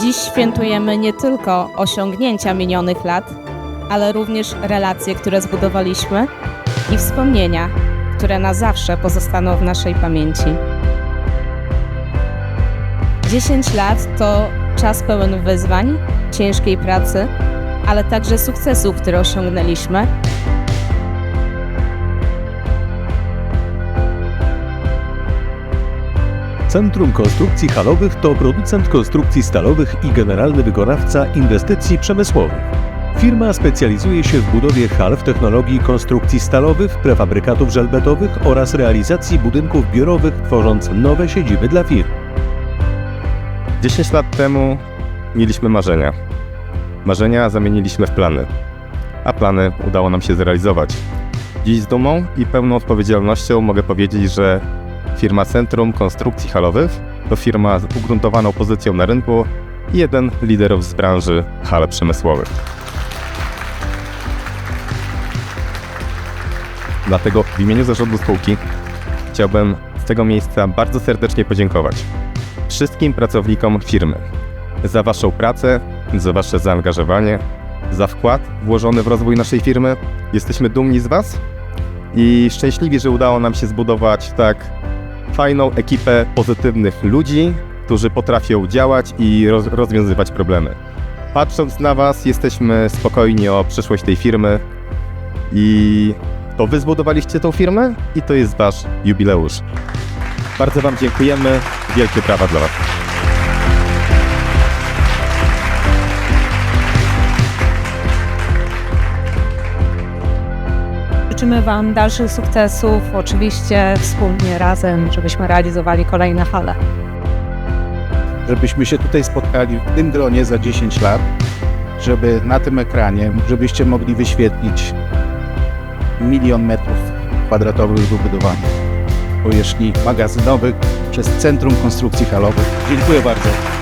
Dziś świętujemy nie tylko osiągnięcia minionych lat, ale również relacje, które zbudowaliśmy i wspomnienia, które na zawsze pozostaną w naszej pamięci. 10 lat to czas pełen wyzwań, ciężkiej pracy, ale także sukcesów, które osiągnęliśmy. Centrum Konstrukcji Halowych to producent konstrukcji stalowych i generalny wykonawca inwestycji przemysłowych. Firma specjalizuje się w budowie hal w technologii konstrukcji stalowych, prefabrykatów żelbetowych oraz realizacji budynków biurowych, tworząc nowe siedziby dla firm. 10 lat temu mieliśmy marzenia. Marzenia zamieniliśmy w plany, a plany udało nam się zrealizować. Dziś z dumą i pełną odpowiedzialnością mogę powiedzieć, że firma Centrum Konstrukcji Halowych to firma z ugruntowaną pozycją na rynku i jeden liderów z branży hal przemysłowych. Dlatego w imieniu zarządu spółki chciałbym z tego miejsca bardzo serdecznie podziękować wszystkim pracownikom firmy za Waszą pracę, za Wasze zaangażowanie, za wkład włożony w rozwój naszej firmy. Jesteśmy dumni z Was i szczęśliwi, że udało nam się zbudować tak fajną ekipę pozytywnych ludzi, którzy potrafią działać i roz rozwiązywać problemy. Patrząc na Was, jesteśmy spokojni o przyszłość tej firmy i to Wy zbudowaliście tą firmę i to jest Wasz jubileusz. Bardzo Wam dziękujemy. Wielkie brawa dla Was. Życzymy Wam dalszych sukcesów, oczywiście wspólnie razem, żebyśmy realizowali kolejne hale. żebyśmy się tutaj spotkali w tym gronie za 10 lat, żeby na tym ekranie, żebyście mogli wyświetlić milion metrów kwadratowych wybudowanych powierzchni magazynowych przez Centrum Konstrukcji Halowych. Dziękuję bardzo.